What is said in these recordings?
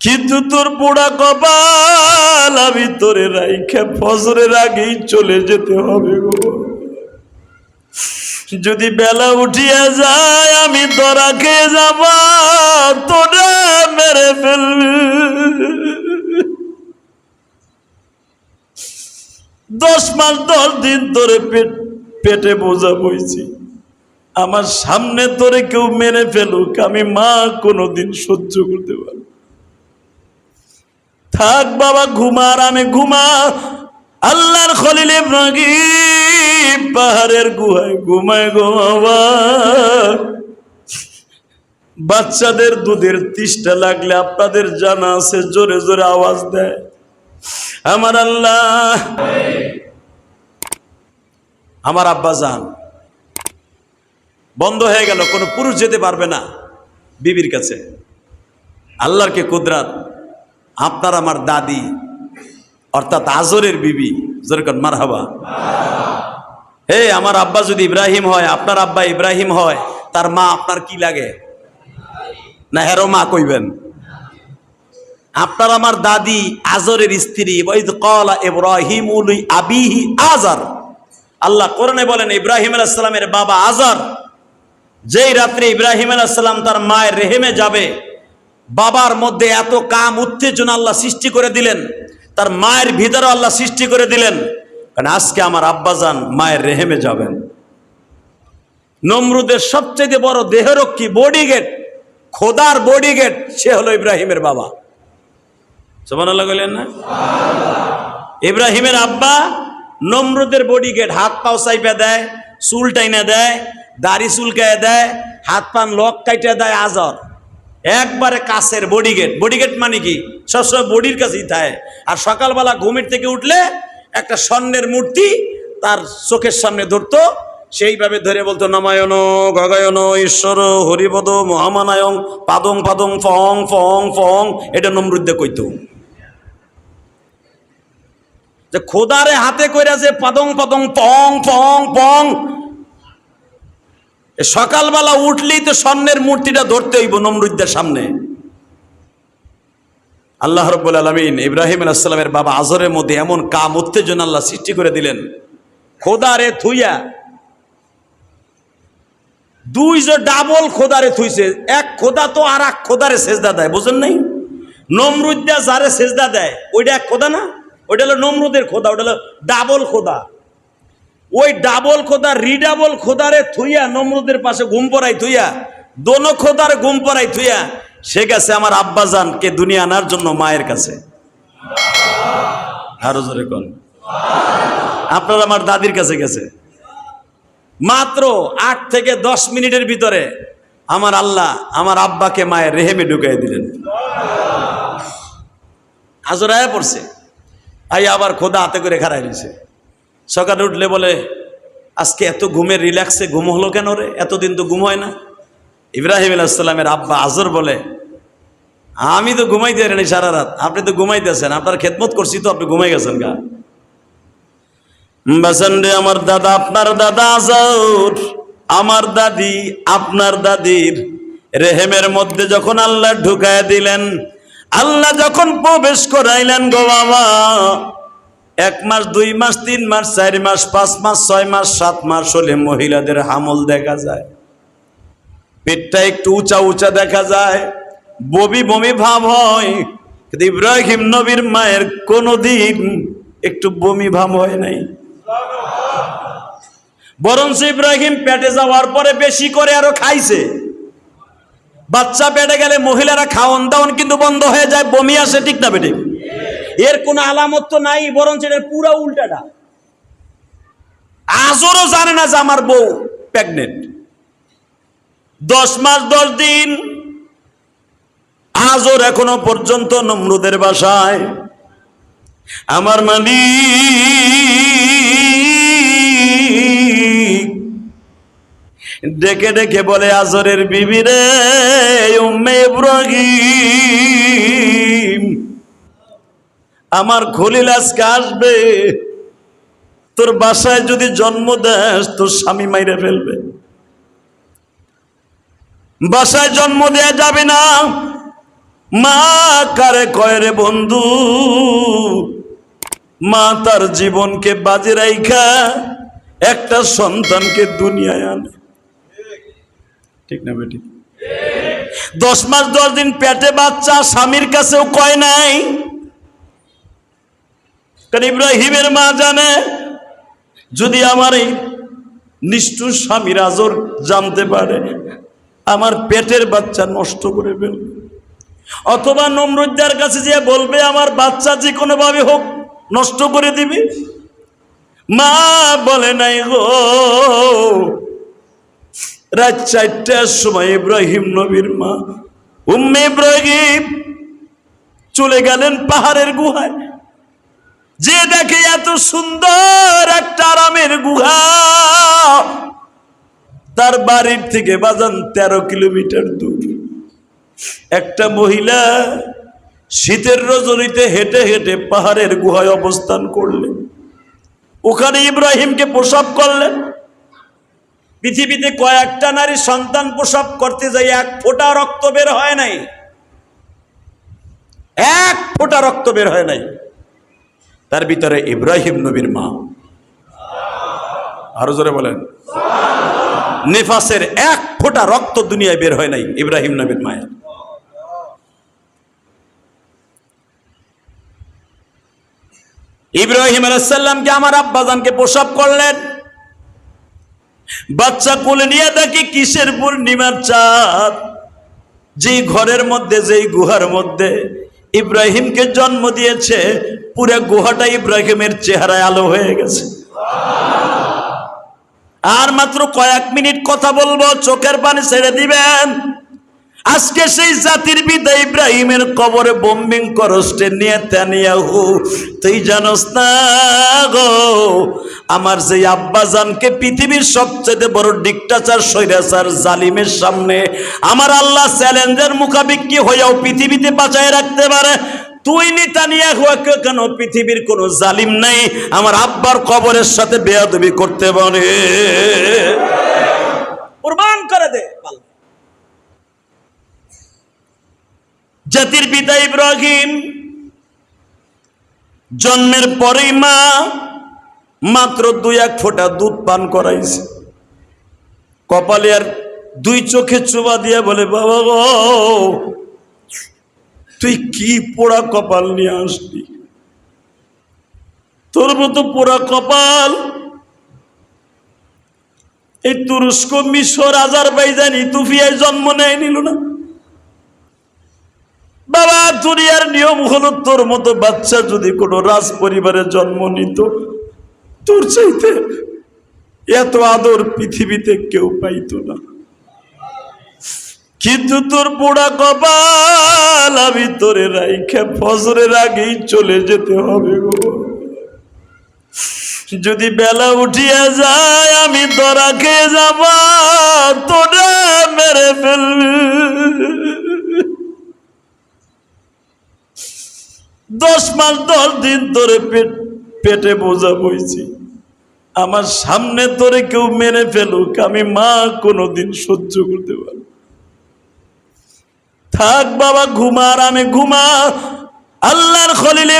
কিন্তু তোর পোড়া কপাল আমি তোরে রাইখে ফজরের আগেই চলে যেতে হবে গো। যদি বেলা উঠিয়া যায়, আমি দরা খেয়ে যাব, তোরা মেরে ফেলবি। দশ মাস, দশ দিন তোরে পেট পেটে বোঝা বইছি। আমার সামনে তোরে কেউ মেরে ফেলুক, আমি মা কোনোদিন সহ্য করতে পারব। থাক বাবা, ঘুমার আমি ঘুমা। আল্লাহর খলিল ইব্রাহিম পাহাড়ের গুহায় ঘুমায় বাবা। বাচ্চাদের দুধের তিষ্টা লাগলে আপনাদের জানা আছে, জোরে জোরে আওয়াজ দেয়। আমার আল্লাহ, আমার আব্বা যান। বন্ধ হয়ে গেল, কোনো পুরুষ যেতে পারবে না বিবির কাছে। আল্লাহর কে কুদরাত। আপনার আমার দাদি, অর্থাৎ আজরের বিবি যেরকম মার হাবা হে, আমার আব্বা যদি ইব্রাহিম হয়, আপনার আব্বা ইব্রাহিম হয়, তার মা আপনার কি লাগে? না, হেরো মা কইবেন। আপনার আমার দাদি আজরের স্ত্রী ক্বালা ইব্রাহিম আবিহি আজার। আল্লাহ কোরআনে বলেন, ইব্রাহিম আলাইহিস বাবা আজার। যেই রাত্রে ইব্রাহিম আলাইহিস সালাম তার মায়ের রেহেমে যাবে বাবার মধ্যে এত কাম উত্তেজনা আল্লাহ সৃষ্টি করে দিলেন, তার মায়ের ভিতরে আল্লাহ সৃষ্টি করে দিলেন, কারণ আজকে আমার আব্বাজান মায়ের রেহেমে যাবেন। নমরুদের সবচেয়ে বড় দেহরক্ষী বডি গেট খোদার বডি গেট সে হলো ইব্রাহিমের বাবা। না? ইব্রাহিমের আব্বা নমরুদের বডি গেট হাত পাও চাইপা দেয়, চুল টাইনা দেয়, দাড়ি চুলকায় দেয় হাত পান লক কাইটা দেয়, আজর। একবারে কাছের বডিগেট বডিগেট মানে কি? সবসময় বডির কাছেই থাকে। আর সকালবেলা ঘুমের থেকে উঠলে একটা স্বর্ণের মূর্তি তার চোখের সামনে ধরতো। সেইভাবে ধরে বলতো নমায়ন গগায়ন, ঈশ্বর, হরিপদ, মহামানায়ং, পাদং পাদং, ফং ফং ফং। এটা নমরুদ্দে কইত। যে খোদারে হাতে কইরা যে পাদং পাদং পং পং পং সকালবেলা উঠলেই তো স্বর্ণের মূর্তিটা ধরতে হইব নমরুদ্দের সামনে। আল্লাহ রব্বুল আলমিন ইব্রাহিম আলাইসাল্লামের বাবা আজরের মধ্যে এমন কাম উত্তেজনা আল্লাহ সৃষ্টি করে দিলেন। খোদারে থুইয়া দুই যে ডাবল খোদারে থুইছে। এক খোদা তো আর এক খোদারে সেজদা দেয়, বুঝেন নাই? নমরুদ্দা যারে সেজদা দেয়, ওইটা এক খোদা না? ওইটা হলো নমরুদের খোদা ওটা হলো ডাবল খোদা। ওই ডাবল খোদা, রিডাবল খোদারে থুইয়া নমরুদের পাশে ঘুম পড়াই থুইয়া, দোনো খোদার ঘুম পড়াই থুইয়া, সে গেছে আমার আব্বাজান কে দুনিয়া আনার জন্য মায়ের কাছে। আরও জোরে আপনার আমার দাদির কাছে গেছে। মাত্র আট থেকে দশ মিনিটের ভিতরে আমার আল্লাহ আমার আব্বাকে মায়ের রেহেমে ঢুকাই দিলেন। আজরায় পড়ছে। আই আবার খোদা হাতে করে খারাই দিছে সকালে উঠলে বলে, আজকে এত ঘুমের রিল্যাক্সে ঘুম হলো কেন রে? এতদিন তো ঘুম হয় না। ইব্রাহিম আলাইসাল্লামের আব্বা আজর বলে, আমি তো ঘুমাইতে পারি সারা রাত। আপনি তো ঘুমাইতেছেন। আপনার খেদমত করছি তো আপনি ঘুমাই গেছেন গা। বাসান রে আমার দাদা, আপনার দাদা আজর, আমার দাদি, আপনার দাদির রেহেমের মধ্যে যখন আল্লাহ ঢুকায় দিলেন, আল্লাহ যখন প্রবেশ করাইলেন গো বাবা এক মাস, দুই মাস, তিন মাস, চার মাস, পাঁচ মাস, ছয় মাস, সাত মাস হলে মহিলাদের হামল দেখা যায়। পেটটা একটু উঁচা উঁচা দেখা যায়। বমি বমি ভাব হয়। ইব্রাহিম নবীর মায়ের কোনোদিন একটু বমি ভাব হয় নাই। বরঞ্চ ইব্রাহিম পেটে যাওয়ার পরে বেশি করে আরও খাইছে। বাচ্চা পেটে গেলে মহিলারা খাওয়ান দাওয়ান কিন্তু বন্ধ হয়ে যায়, বমি আসে ঠিক না বেটে এর কোনো আলামত তো নাই, বরঞ্চ এর পুরা উল্টাটা। আজরও জানে না যে আমার বউ প্রেগনেন্ট দশ মাস, দশ দিন আজর এখনও পর্যন্ত নমরুদের বাসায়। আমার মালিক ডেকে ডেকে বলে, আজরের বিবিরে উম্মে ইব্রাহিম। আমার খলিল আজকে আসবে। তোর বাসায় যদি জন্ম দেস, তোর স্বামী মাইরে ফেলবে। বাসায় জন্ম দেয়া যাবে না। মা কারে কয় রে বন্ধু? মা তার জীবনকে বাজে রাইখা, একটা সন্তানকে দুনিয়ায় আনে। ঠিক না বেটি? দশ মাস দশ দিন পেটে বাচ্চা, স্বামীর কাছেও কয় নাই কারণ ইব্রাহিমের মা জানে? যদি আমার এই নিষ্ঠুর স্বামী রাজর জানতে পারে, আমার পেটের বাচ্চা নষ্ট করে ফেলবে। অথবা নমরুদ্দার কাছে যে বলবে, আমার বাচ্চা যে কোনোভাবে হোক নষ্ট করে দিবি। মা বলে, নাই গো, রাত চারটার সময় ইব্রাহিম নবীর মা উম্মে ইব্রাহিম চলে গেলেন পাহাড়ের গুহায়। যে দেখে এত সুন্দর একটা আরামের গুহা, তার বাড়ির থেকে বাজান তেরো কিলোমিটার দূর। একটা মহিলা শীতের রজনীতে হেঁটে হেঁটে পাহাড়ের গুহায় অবস্থান করলেন। ওখানে ইব্রাহিমকে প্রসব করলেন। পৃথিবীতে কয়েকটা নারী সন্তান প্রসব করতে যাই এক ফোঁটা রক্ত বের হয় নাই। এক ফোঁটা রক্ত বের হয় নাই। তার ভিতরে ইব্রাহিম নবীর মা। আরও জোরে বলেন। নেফাসের এক ফোঁটা রক্ত দুনিয়ায় বের হয় নাই ইব্রাহিম নবীর মায়ের। ইব্রাহিম আলাইসাল্লামকে আমার আব্বাজানকে প্রসব করলেন। বাচ্চা কোলে নিয়ে দেখি কিসের পূর্ণিমার চাঁদ? যেই ঘরের মধ্যে, যেই গুহার মধ্যে ইব্রাহিমকে জন্ম দিয়েছে, পুরো গুহাটা ইব্রাহিমের চেহারায় আলো হয়ে গেছে। আর মাত্র কয়েক মিনিট কথা বলব, চোখের পানি ছেড়ে দিবেন। আজকে সেই জাতির পিতা ইব্রাহিমের কবরে বোম্বিং করস্টে নিয়ে তানিয়াহু তুই জানোস না গো, আমার যে আব্বাজানকে পৃথিবীর সবচেয়ে বড় ডিকটাচার সৈরাচার জালিমের সামনে আমার আল্লাহ চ্যালেঞ্জের মুখাবিক্ষি হয়েও পৃথিবীতে বাঁচায় রাখতে পারে। তুই নিতানিয়া হুয়াকে কেন? পৃথিবীর কোনো জালিম নাই। আমার আব্বার কবরের সাথে বেয়াদবি করতে পারে কুরবান করে দে। জাতির পিতা ইব্রাহিম। জন্মের পরেই মা, মাত্র দুই এক ফোঁটা দুধ পান করাইছে। কপালে আর দুই চোখে চুবা দিয়ে বলে, বাবা গো, তুই কি পোড়া কপাল নিয়ে আসলি? তোর মতো পোড়া কপাল, এই তুরস্ক মিশর, আজারবাইজান, ইতুফিয়ায় জন্ম নেয় নিল না। দুনিয়ার নিয়ম হলো তোর মতো বাচ্চা যদি কোনো রাজ পরিবারে জন্ম নিত, তোর চাইতে এত আদর পৃথিবীতে কেউ পাইতো না। কিন্তু তোর পোড়া কপাল আমি তোরে রাইখে ফজরের আগেই চলে যেতে হবে গো। যদি বেলা উঠিয়া যায়, আমি দরা খেয়ে যাব তোরা মেরে ফেলবি। দশ মাস, দশ দিন ধরে পেট, পেটে বোঝা বইছি। আমার সামনে তোরে কেউ মেনে ফেলুক, আমি মা কোনোদিন সহ্য করতে পারব থাক বাবা, ঘুমার, আমি ঘুমা আল্লাহর খলিল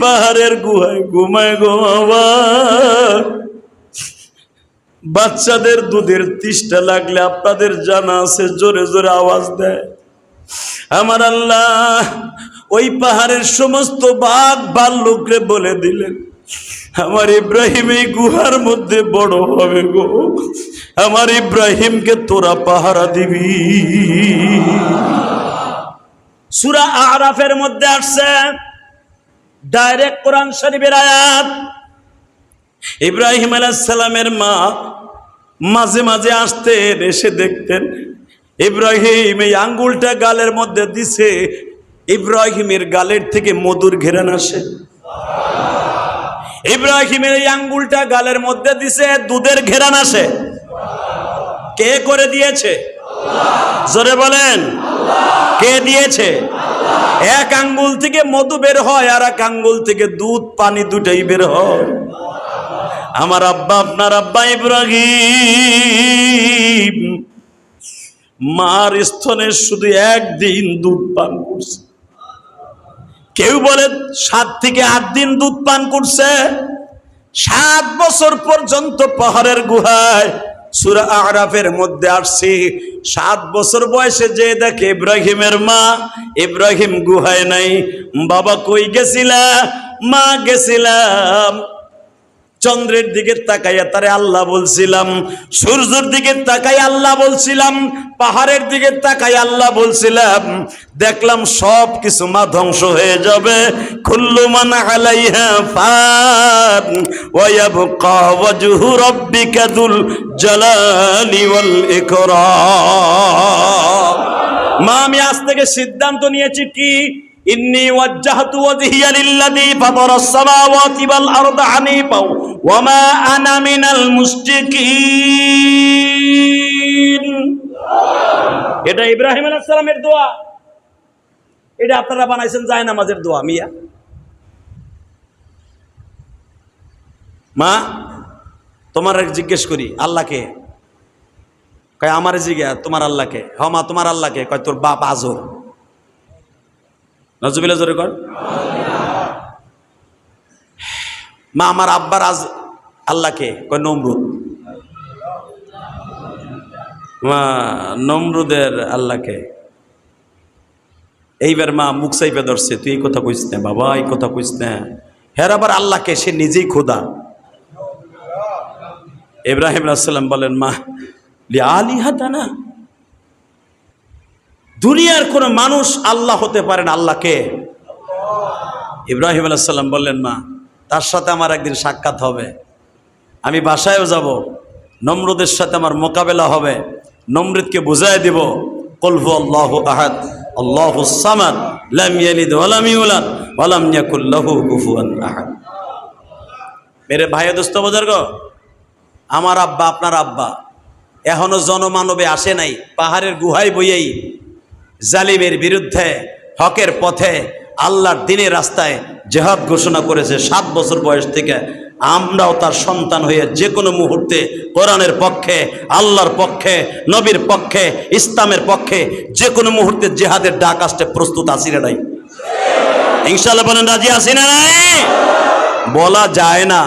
পাহাড়ের গুহায় ঘুমায় বাবা। বাচ্চাদের দুধের তিষ্টা লাগলে আপনাদের জানা আছে, জোরে জোরে আওয়াজ দেয়। আমার আল্লাহ ওই পাহাড়ের সমস্ত বাঘ ভাল্লুকরে বলে দিলেন, আমার ইব্রাহিম এই গুহার মধ্যে বড় হবে গো। আমার ইব্রাহিমকে তোরা পাহারা দিবি। সুরা আরাফের মধ্যে আসছে ডাইরেক্ট কোরআন শরীফের আয়াত। ইব্রাহিম আলাইসালামের মা মাঝে মাঝে আসতেন, এসে দেখতেন, ইব্রাহিম, এই আঙ্গুলটা গালের মধ্যে দিছে ইব্রাহিমের গালের থেকে মধুর ঘেরান আসে। ইব্রাহিমের এই আঙ্গুলটা গালের মধ্যে দিছে, দুধের ঘেরান আসে। কে করে দিয়েছে? জোরে বলেন। কে দিয়েছে? এক আঙ্গুল থেকে মধু বের হয়, আর এক আঙ্গুল থেকে দুধ, পানি দুটাই বের হয়। আমার আব্বা, আপনার আব্বা ইব্রাহিম, মার স্তনে শুধু একদিন দুধ পান করছে। কেউ বলে সাত থেকে আট দিন দুধ পান করছে। সাত বছর পর্যন্ত পাহাড়ের গুহায় সুরা আরাফের মধ্যে আসছি। সাত বছর বয়সে যে দেখে ইব্রাহিমের মা, ইব্রাহিম গুহায় নাই। বাবা কই গেছিলাম মা গেছিলাম। চন্দ্রের দিকে তাকাইয়া তারে আল্লাহ বলছিলাম, সূর্যের দিকে তাকাই আল্লাহ বলছিলাম, পাহাড়ের দিকে তাকাই আল্লাহ বলছিলাম, দেখলাম সব কিছু মা ধ্বংস হয়ে যাবে। কুল্লু মান আলাইহা মা, আমি আজ থেকে সিদ্ধান্ত নিয়েছি কি? ওয়াজহিয়া লিল্লাযী ফাতারাস সামাওয়াতি ওয়াল আরদা হানিফা ওয়া মা আনা মিনাল মুশরিকিন। এটা ইব্রাহিম আলাইহিস সালামের দোয়া। এটা আপনারা বানাইছেন যায় নামাজের দোয়া, মিয়া। মা, তোমার জিজ্ঞেস করি, আল্লাহকে? কয়, আমার জিজ্ঞা তোমার আল্লাহকে? হ মা, তোমার আল্লাহকে? কয়, তোর বাপ আজর। নজবিল্লা জোরে কর। মা, আমার আব্বার আজ আল্লাহকে কয় নমরুদ। মা, নমরুদের আল্লাহকে। এইবার মা মুখ চাইপে ধরছে, তুই এই কথা কইস না, বাবা, এই কথা কইস না। হের আবার আল্লাহকে, সে নিজেই খোদা। ইব্রাহিম আলাইসাল্লাম বলেন, মা, লি আলী হাতা না দুনিয়ার কোন মানুষ আল্লাহ হতে পারেন আল্লাহকে ইব্রাহিম আলাইসাল্লাম বললেন, মা, তার সাথে আমার একদিন সাক্ষাৎ হবে। আমি বাসায়ও যাব, নম্রদের সাথে আমার মোকাবেলা হবে। নমরুদকে বুঝাই দিব কলফু আল্লাহ আহাদ, আল্লাহ সামাদ মেরে ভাই দোস্ত বুজুর্গ, আমার আব্বা আপনার আব্বা। এখনও জনমানবে আসে নাই, পাহাড়ের গুহায় বইয়েই জালিমের বিরুদ্ধে, হকের পথে, আল্লাহর দিনের রাস্তায় জেহাদ ঘোষণা করেছে সাত বছর বয়স থেকে। আমরাও তার সন্তান হয়ে যে কোনো মুহূর্তে কোরআনের পক্ষে, আল্লাহর পক্ষে, নবীর পক্ষে, ইসলামের পক্ষে যে কোনো মুহূর্তে জেহাদের ডাক আসতে প্রস্তুত আছি না নাই? ইনশাল্লাহ বলেন, রাজি আছি না নাই? বলা যায় না।